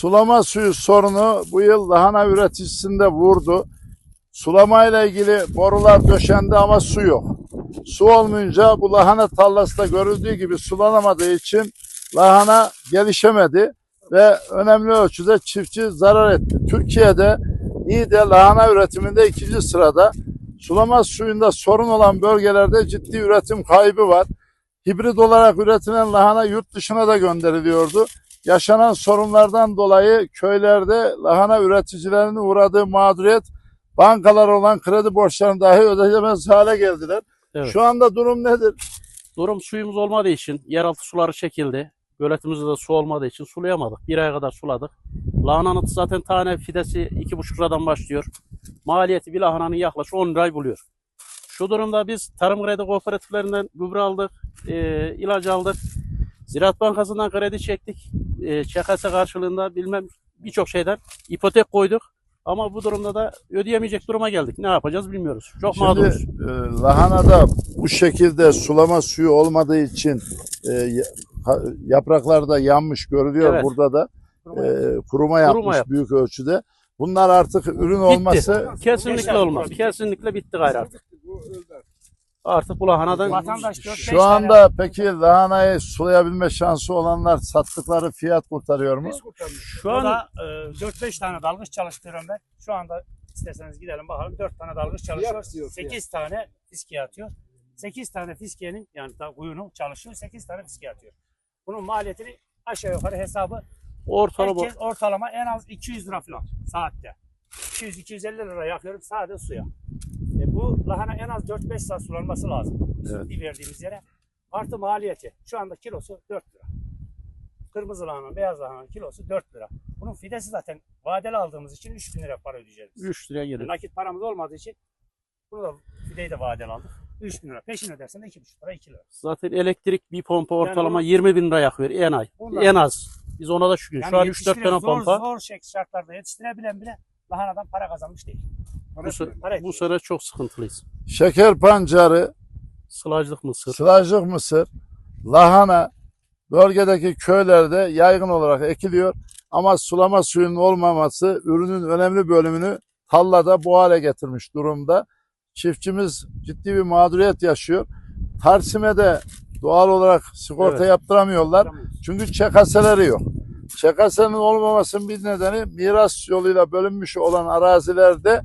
Sulama suyu sorunu bu yıl lahana üreticisinde vurdu. Sulama ile ilgili borular döşendi ama su yok. Su olmayınca bu lahana tarlasında görüldüğü gibi sulanamadığı için lahana gelişemedi ve önemli ölçüde çiftçi zarar etti. Türkiye'de iyi de lahana üretiminde ikinci sırada. Sulama suyunda sorun olan bölgelerde ciddi üretim kaybı var. Hibrit olarak üretilen lahana yurt dışına da gönderiliyordu. Yaşanan sorunlardan dolayı köylerde lahana üreticilerinin uğradığı mağduriyet bankalar olan kredi borçlarını dahi ödeyemez hale geldiler. Evet. Şu anda durum nedir? Durum suyumuz olmadığı için yeraltı suları çekildi. Göletimizde de su olmadığı için sulayamadık. Bir aya kadar suladık. Lahananın zaten tane fidesi 2,5 liradan başlıyor. Maliyeti bir lahananın yaklaşık 10 lirayı buluyor. Şu durumda biz tarım kredi kooperatiflerinden gübre aldık, e, ilaç aldık. Ziraat Bankası'ndan kredi çektik. E, ÇKS karşılığında bilmem birçok şeyden ipotek koyduk. Ama bu durumda da ödeyemeyecek duruma geldik. Ne yapacağız bilmiyoruz. Çok mağduruz. Şimdi e, lahanada bu şekilde sulama suyu olmadığı için e, yapraklar da yanmış görülüyor Evet. burada da. E, kuruma yapmış yaptı. büyük ölçüde. Bunlar artık ürün olması Kesinlikle olmaz. Kesinlikle bitti gayrı artık. Artık bu lahanadan Vatandaş 4-5 Şu anda peki lahanayı sulayabilme şansı olanlar sattıkları fiyat kurtarıyor mu? şu an e, 4-5 tane dalgıç çalıştırıyorum ben. Şu anda isterseniz gidelim bakalım 4 tane dalgıç çalışıyor. 8 tane fiskiye atıyor. 8 tane fiskiyenin yani da kuyunun çalışıyor. 8 tane fiskiye atıyor. Bunun maliyetini aşağı yukarı hesabı ortalama herkes ortalama en az 200 lira falan saatte. 200-250 lira yakıyorum sadece suya. Bu lahana en az 4-5 saat sulanması lazım. Evet. Bir verdiğimiz yere. Artı maliyeti. Şu anda kilosu 4 lira. Kırmızı lahananın, beyaz lahananın kilosu 4 lira. Bunun fidesi zaten vadeli aldığımız için 3 bin lira para ödeyeceğiz. biz. 3 liraya gelir. Nakit paramız olmadığı için bunu da fideyi de vadeli aldık. 3 bin lira. Peşin ödersen de 2,5 lira 2 lira. Zaten elektrik bir pompa ortalama onu- 20 bin lira yakıyor en ay. Ondan- En az. Biz ona da şükür. Şu an 3-4 yetiştiren- tane zor, pompa. Zor şartlarda yetiştirebilen bile lahanadan para kazanmış değil. Bu, Para bu sene çok sıkıntılıyız. Şeker pancarı, Sılajlık mısır. sılajlık mısır, lahana bölgedeki köylerde yaygın olarak ekiliyor. Ama sulama suyunun olmaması ürünün önemli bölümünü tallada bu hale getirmiş durumda. Çiftçimiz ciddi bir mağduriyet yaşıyor. Tarsime de doğal olarak sigorta Evet. yaptıramıyorlar. Çünkü çekaseleri yok. Çekasenin olmamasının bir nedeni miras yoluyla bölünmüş olan arazilerde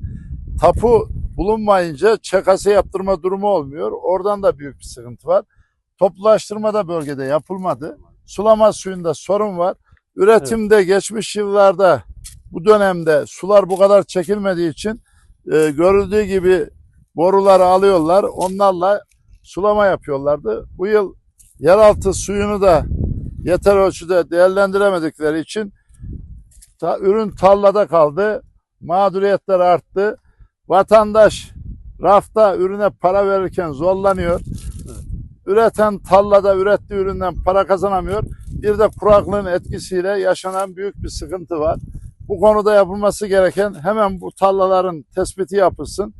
tapu bulunmayınca çekase yaptırma durumu olmuyor. Oradan da büyük bir sıkıntı var. Toplulaştırma da bölgede yapılmadı. Sulama suyunda sorun var. Üretimde geçmiş yıllarda bu dönemde sular bu kadar çekilmediği için e, görüldüğü gibi boruları alıyorlar. Onlarla sulama yapıyorlardı. Bu yıl yeraltı suyunu da yeter ölçüde değerlendiremedikleri için ta- ürün tarlada kaldı. Mağduriyetler arttı. Vatandaş rafta ürüne para verirken zorlanıyor. Üreten tarlada ürettiği üründen para kazanamıyor. Bir de kuraklığın etkisiyle yaşanan büyük bir sıkıntı var. Bu konuda yapılması gereken hemen bu tarlaların tespiti yapılsın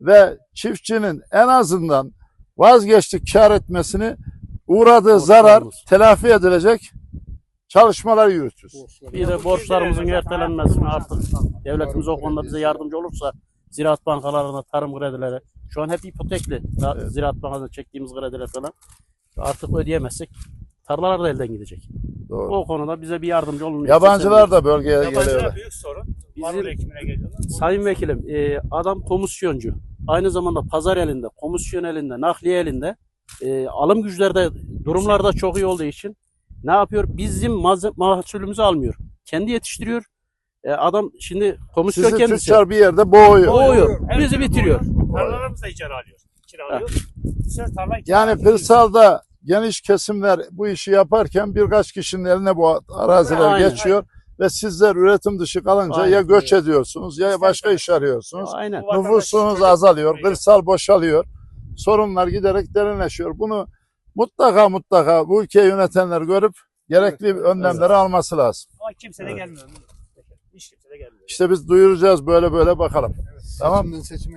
ve çiftçinin en azından vazgeçtik kar etmesini uğradığı zarar telafi edilecek çalışmalar yürütürüz. Bir de borçlarımızın ertelenmesini artık devletimiz o konuda bize yardımcı olursa ziraat bankalarına, tarım kredileri şu an hep ipotekli. Evet. Ziraat bankasına çektiğimiz krediler falan. Artık ödeyemezsek tarlalar da elden gidecek. Doğru. O konuda bize bir yardımcı olun. Yabancılar da bölgeye geliyorlar. Yabancılar büyük sorun. Bizim ekimine geliyorlar. Sayın Vekilim, e, adam komisyoncu. Aynı zamanda pazar elinde, komisyon elinde, nakliye elinde. E, alım güçlerde, durumlarda çok iyi olduğu için ne yapıyor? Bizim mahsulümüzü almıyor. Kendi yetiştiriyor. E, adam şimdi komisyon Sizi kendisi. tüccar bir yerde boğuyor. Boğuyor. Her Bizi bitiriyor. Tarlalarımızı da icara alıyor. Kiralıyor. Tarla Yani kırsalda geniş kesimler bu işi yaparken birkaç kişinin eline bu araziler Aynen. geçiyor ve sizler üretim dışı kalınca Aynen. ya göç ediyorsunuz ya başka iş arıyorsunuz. Aynen. Bu vatandaş Nüfusunuz azalıyor, kırsal boşalıyor. Sorunlar giderek derinleşiyor. Bunu mutlaka mutlaka bu ülkeyi yönetenler görüp gerekli önlemleri alması lazım. Ama kimse de gelmiyor. Hiç kimse de gelmiyor. İşte biz duyuracağız böyle böyle bakalım. Tamam. Seçimden seçime